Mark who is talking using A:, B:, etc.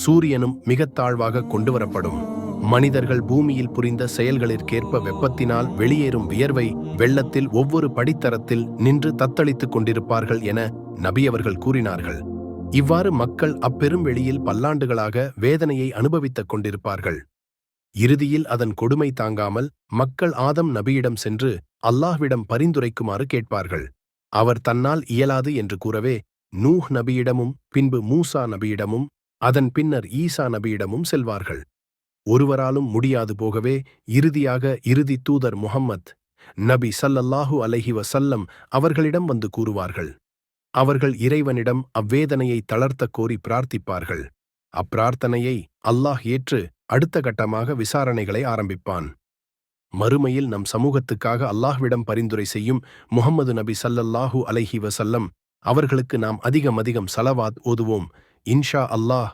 A: சூரியனும் மிக தாழ்வாக கொண்டுவரப்படும். மனிதர்கள் பூமியில் புரிந்த செயல்களிற்கேற்ப வெப்பத்தினால் வெளியேறும் வியர்வை வெள்ளத்தில் ஒவ்வொரு படித்தரத்தில் நின்று தத்தளித்துக் கொண்டிருப்பார்கள் என நபியவர்கள் கூறினார்கள். இவ்வாறு மக்கள் அப்பெரும் வெளியில் பல்லாண்டுகளாக வேதனையை அனுபவித்துக் கொண்டிருப்பார்கள். இறுதியில் அதன் கொடுமை தாங்காமல் மக்கள் ஆதம் நபியிடம் சென்று அல்லாஹ்விடம் பரிந்துரைக்குமாறு கேட்பார்கள். அவர் தன்னால் இயலாது என்று கூறவே நூஹ் நபியிடமும் பின்பு மூசா நபியிடமும் அதன் பின்னர் ஈசா நபியிடமும் செல்வார்கள். ஒருவராலும் முடியாது போகவே இறுதியாக இறுதி தூதர் முஹம்மத் நபி சல்லல்லாஹு அலஹி வசல்லம் அவர்களிடம் வந்து கூறுவார்கள். அவர்கள் இறைவனிடம் அவ்வேதனையை தளர்த்தக் கோரி பிரார்த்திப்பார்கள். அப்பிரார்த்தனையை அல்லாஹ் ஏற்று அடுத்த கட்டமாக விசாரணைகளை ஆரம்பிப்பான். மறுமையில் நம் சமூகத்துக்காக அல்லாஹ்விடம் பரிந்துரை செய்யும் முகமது நபி சல்லல்லாஹு அலஹி வசல்லம் அவர்களுக்கு நாம் அதிகம் அதிகம் சலவாத் ஓதுவோம். இன்ஷா அல்லாஹ்